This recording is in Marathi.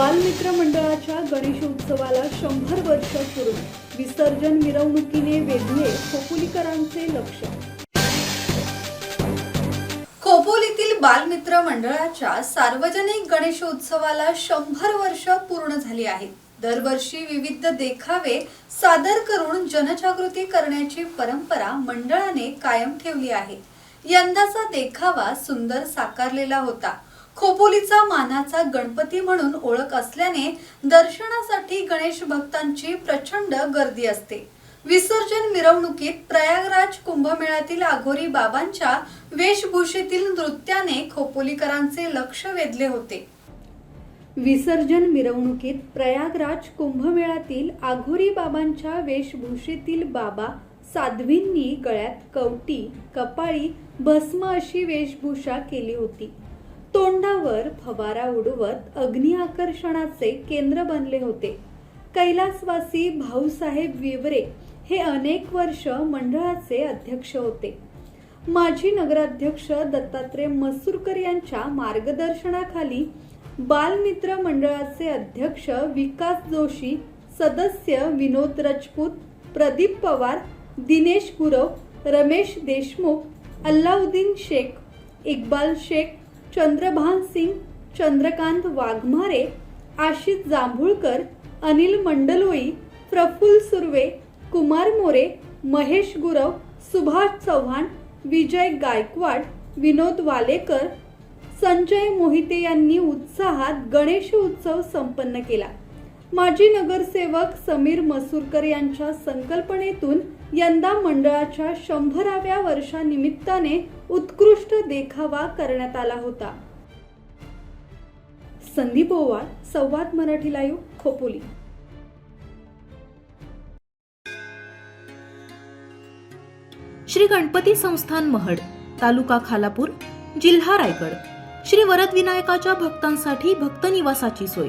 बालमित्र मंडळाच्या गणेशोत्सवाला शंभर वर्ष पूर्ण. विसर्जन मिरवणुकीने वेधले खोपोलीकरांचे लक्ष. खोपोलीतील बालमित्र मंडळाच्या सार्वजनिक गणेशोत्सवाला शंभर वर्ष पूर्ण झाली आहेत दरवर्षी विविध देखावे सादर करून जनजागृती करण्याची परंपरा मंडळाने कायम ठेवली आहे. यंदाचा देखावा सुंदर साकारलेला होता. खोपोलीचा मानाचा गणपती म्हणून ओळख असल्याने दर्शनासाठी गणेश भक्तांची प्रचंड गर्दी असते. विसर्जन मिरवणुकीत प्रयागराज कुंभमेळ्यातील आघोरी बाबांच्या वेशभूषेतील नृत्याने खोपोलीकरांचे लक्ष वेधले होते. विसर्जन मिरवणुकीत प्रयागराज कुंभमेळ्यातील आघोरी बाबांच्या वेशभूषेतील बाबा साध्वींनी गळ्यात कवटी कपाळी भस्म अशी वेशभूषा केली होती. तोंडावर फवारा उडवत अग्नी आकर्षणाचे केंद्र बनले होते. कैलासवासी भाऊसाहेब विवरे हे अनेक वर्ष मंडळाचे अध्यक्ष होते. माजी नगराध्यक्ष दत्तात्रय मसूरकर यांच्या मार्गदर्शनाखाली बालमित्र मंडळाचे अध्यक्ष विकास जोशी सदस्य विनोद राजपूत प्रदीप पवार दिनेश गुरव रमेश देशमुख अल्लाउद्दीन शेख इक्बाल शेख चंद्रभान सिंग चंद्रकांत वाघमारे आशिष जांभूळकर अनिल मंडलोई प्रफुल्ल सुर्वे कुमार मोरे महेश गुरव सुभाष चव्हाण विजय गायकवाड विनोद वालेकर संजय मोहिते यांनी उत्साहात गणेश उत्सव संपन्न केला. माजी नगरसेवक समीर मसूरकर यांच्या संकल्पनेतून यंदा मंडळाच्या शंभराव्या वर्षानिमित्ताने उत्कृष्ट देखावा करण्यात आला होता. संदीप ओवाळ संवाद मराठी लाईव्ह खोपोली. श्री गणपती संस्थान महड तालुका खालापूर जिल्हा रायगड. श्री वरदविनायकाच्या भक्तांसाठी भक्त निवासाची सोय.